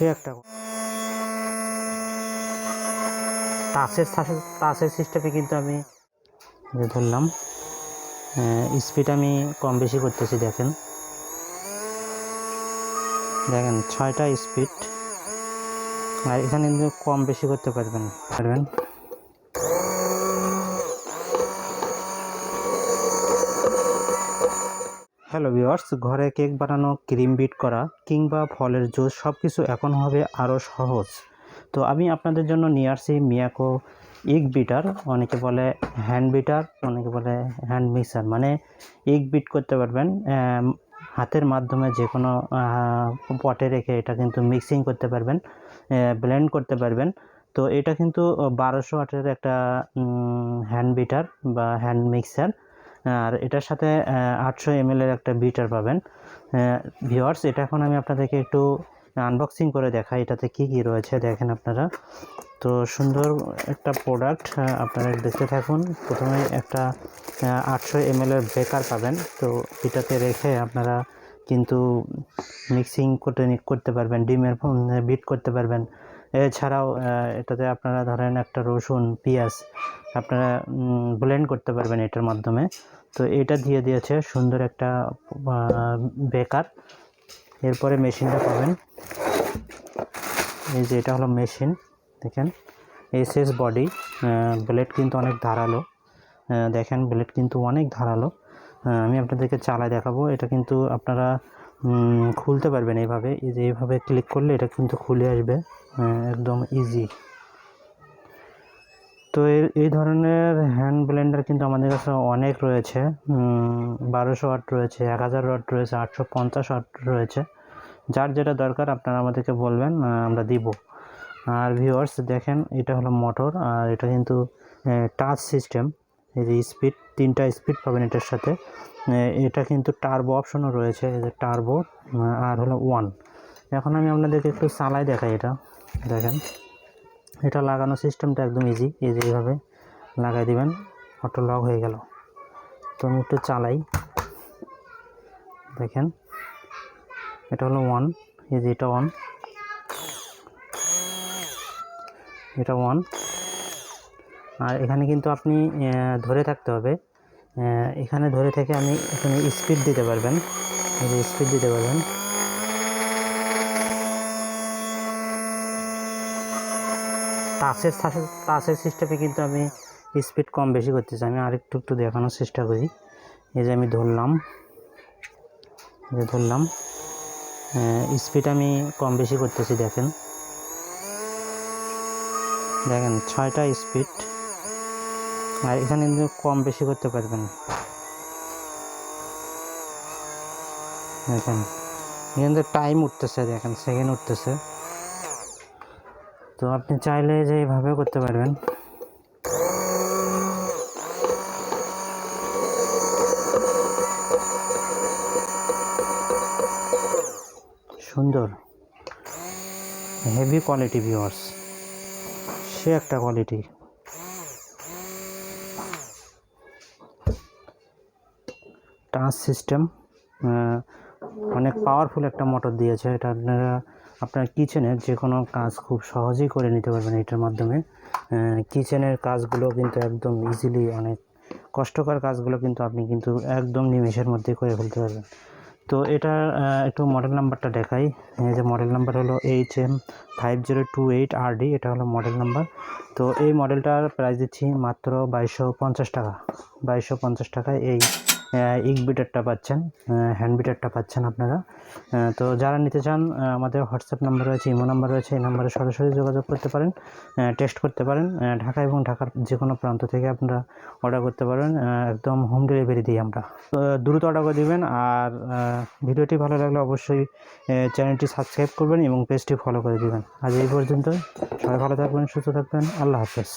সে একটা তাসের তাসের সিস্টেমে কিন্তু আমি যে ধরলাম স্পিড আমি কম বেশি করতেছি, দেখেন। দেখেন, ছয়টা স্পিড আর এখানে কিন্তু কম বেশি করতে পারবেন। পারবেন? হ্যালো ভিওয়ার্স ঘরে কেক বানানো, ক্রিম বিট করা কিংবা ফলের জুস সব কিছু এখন হবে আরও সহজ। তো আমি আপনাদের জন্য নিয়ে আসছি মিয়াকো ইগ বিটার, অনেকে বলে হ্যান্ড বিটার, অনেকে বলে হ্যান্ড মিক্সার। মানে ইগ বিট করতে পারবেন হাতের মাধ্যমে যে কোনো পটে রেখে এটা কিন্তু মিক্সিং করতে পারবেন ব্লেন্ড করতে পারবেন। তো এটা কিন্তু বারোশো ওয়াটের একটা হ্যান্ড বিটার বা হ্যান্ড মিক্সার। আর এটার সাথে আটশো এম এর একটা বিটার পাবেন। ভিওয়ার্স এটা এখন আমি আপনাদেরকে একটু আনবক্সিং করে দেখাই, এটাতে কি কি রয়েছে দেখেন আপনারা। তো সুন্দর একটা প্রোডাক্ট আপনারা দেখতে থাকুন। প্রথমে একটা আটশো এম এর বেকার পাবেন। তো এটাতে রেখে আপনারা কিন্তু মিক্সিং করতে করতে পারবেন, ডিমের বিট করতে পারবেন। এছাড়াও এটাতে আপনারা ধরেন একটা রসুন, পেঁয়াজ, আপনারা ব্লেন্ড করতে পারবেন এটার মাধ্যমে। তো এটা দিয়ে দিয়েছে সুন্দর একটা বেকার। এরপরে মেশিনটা পাবেন। এই যে এটা হলো মেশিন, দেখেন। এস এস বডি ব্লেড কিন্তু অনেক ধারালো। দেখেন ব্লেড কিন্তু অনেক ধারালো। আমি আপনাদেরকে চালায় দেখাবো। এটা কিন্তু আপনারা খুলতে পারবেন এইভাবে। এই যে এইভাবে ক্লিক করলে এটা কিন্তু খুলে আসবে একদম ইজি তো এই ধরনের হ্যান্ড ব্লেন্ডার কিন্তু আমাদের কাছে অনেক রয়েছে। বারোশো ওয়াট রয়েছে, এক হাজার ওয়াট রয়েছে, আটশো পঞ্চাশ ওয়াট রয়েছে। যার যেটা দরকার আপনারা আমাদেরকে বলবেন আমরা দিব। আর ভিউয়ার্স দেখেন, এটা হলো মোটর আর এটা কিন্তু টাচ সিস্টেম এই যে স্পিড তিনটা স্পিড পাবেন এটার সাথে। এটা কিন্তু টার্বো অপশনও রয়েছে, এই যে টার্বো আর হলো ওয়ান এখন আমি আপনাদেরকে একটু চালাই দেখাই এটা, দেখেন। এটা লাগানো সিস্টেমটা একদম ইজি যে এইভাবে লাগাই দিবেন অটো লক হয়ে গেল। তো আমি একটু চালাই, দেখেন। এটা হলো ওয়ান এই যে এটা ওয়ান এটা ওয়ান আর এখানে কিন্তু আপনি ধরে থাকতে হবে। এখানে ধরে থেকে আমি এখানে স্পিড দিতে পারবেন। স্পিড দিতে পারবেন। টাচের টাচের সিস্টেমে কিন্তু আমি স্পিড কম বেশি করতেছি। আমি আরেকটু, একটু দেখানোর চেষ্টা করি। এই যে আমি ধরলাম। যে ধরলাম। স্পিড আমি কম বেশি করতেছি, দেখেন। দেখেন, ছয়টা স্পিড আর এখানে কিন্তু কম বেশি করতে পারবেন। দেখেন, এখানে টাইম উঠতেছে, দেখেন সেকেন্ড উঠতেছে। তো আপনি চাইলে যে এইভাবে করতে পারবেন। সুন্দর। হেভি কোয়ালিটি ভিউয়ার্স সে একটা কোয়ালিটি টাচ সিস্টেম অনেক পাওয়ারফুল একটা মোটর দিয়েছে। এটা আপনারা, আপনার কিচেনের যে কোনো কাজ খুব সহজেই করে নিতে পারবেন এটার মাধ্যমে। কিচেনের কাজগুলো কিন্তু একদম ইজিলি অনেক কষ্টকর কাজগুলো কিন্তু আপনি কিন্তু একদম নিমেষের মধ্যে করে ফেলতে পারবেন। তো এটা একটু মডেল নাম্বারটা দেখাই। এই যে মডেল নাম্বার হলো H M five zero two eight R D এটা হলো মডেল নাম্বার তো এই মডেলটার প্রাইস দিচ্ছি মাত্র বাইশশো পঞ্চাশ টাকা। বাইশশো পঞ্চাশ টাকায় এই ইক বিটারটা পাচ্ছেন। হ্যান্ড বিটারটা পাচ্ছেন আপনারা। তো যারা নিতে চান আমাদের হোয়াটসঅ্যাপ নাম্বার রয়েছে, ইমো নাম্বার রয়েছে, এই নাম্বারে সরাসরি যোগাযোগ করতে পারেন টেস্ট করতে পারেন। ঢাকা এবং ঢাকার যে কোনো প্রান্ত থেকে আপনারা অর্ডার করতে পারেন। একদম হোম ডেলিভারি দিই আমরা। দ্রুত অর্ডার করে দেবেন আর ভিডিওটি ভালো লাগলে অবশ্যই চ্যানেলটি সাবস্ক্রাইব করবেন এবং পেজটি ফলো করে দেবেন। আজ এই পর্যন্ত সবাই ভালো থাকবেন, সুস্থ থাকবেন। আল্লাহ হাফেজ।